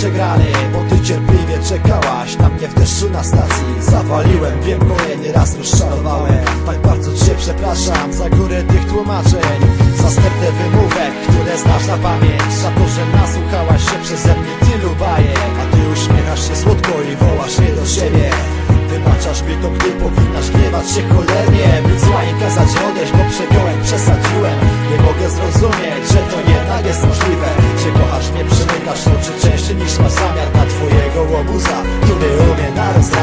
przegrany Bo ty cierpliwie czekałaś na mnie w deszczu na stacji. Zawaliłem, wiem, kolejny raz rozczarowałem. Tak bardzo cię przepraszam za górę tych tłumaczeń. Za stertę wymówek, które znasz na pamięć. Za to, że nasłuchałaś się przeze mnie tylu bajek. A ty uśmiechasz się słodko i wołasz mnie do siebie. Wybaczasz mi to, gdy powinnaś gniewać się cholernie. Być zła i kazać odejść, bo przegiąłem, przesadziłem niż masz zamiar Na twojego łobuza, który umie narozrabiać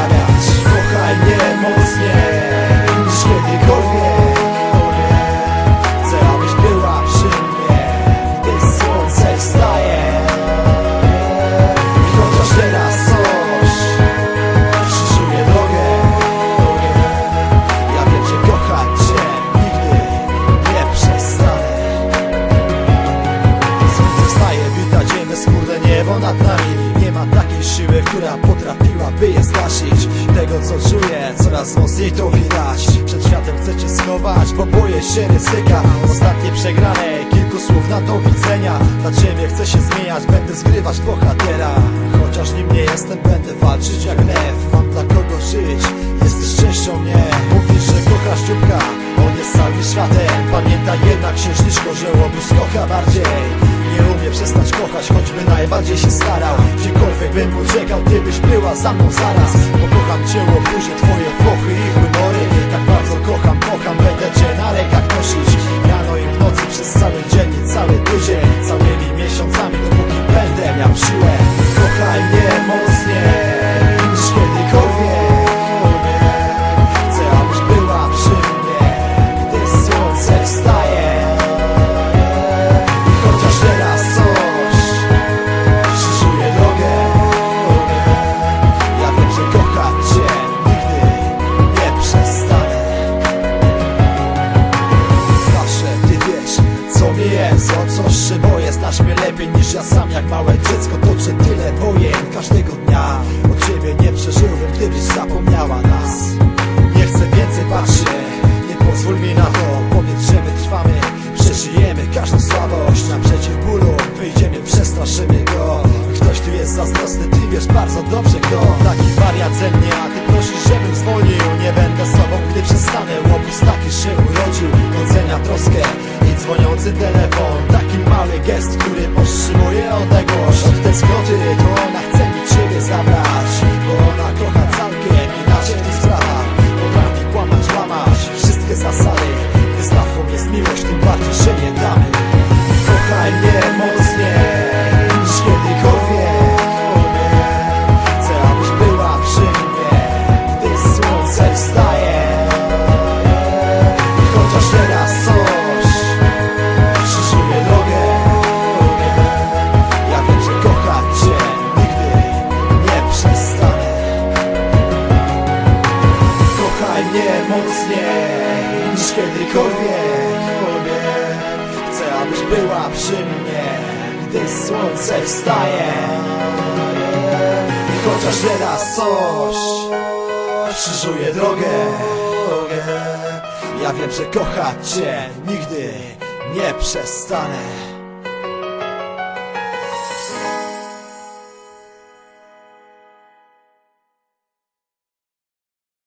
siły, która potrafiłaby je zgasić Tego co czuję, coraz mocniej to widać. Przed światem chcę Cię schować, bo boję się ryzyka. Ostatnie przegrane, kilku słów na do widzenia. Dla Ciebie chcę się zmieniać, będę zgrywać bohatera. Chociaż nim nie jestem, będę walczyć jak lew. Mam dla kogo żyć, jesteś częścią mnie. Mówisz, że kochasz dzióbka, on jest całym światem. Pamiętaj jednak księżniczko, że łobuz kocha bardziej Nie umie przestać kochać, choćby najbardziej się starał. Gdziekolwiek bym uciekał, ty byś była za mną zaraz. Bo kocham co się boję, znasz mnie lepiej niż ja sam. Jak małe dziecko toczę tyle wojen każdego dnia. O Ciebie nie przeżyłbym, gdybyś zapomniała nas. Nie chcę więcej patrzeć, nie pozwól mi na to. Powiedz, że wytrwamy, przeżyjemy każdą słabość. Naprzeciw bólu, wyjdziemy, przestraszymy go. Ktoś tu jest zazdrosny, ty wiesz bardzo dobrze kto Taki wariat ze mnie, a ty kiedykolwiek Chcę, abyś była przy mnie, gdy słońce wstaje. I chociaż teraz coś krzyżuje drogę Ja wiem, że kochać Cię nigdy nie przestanę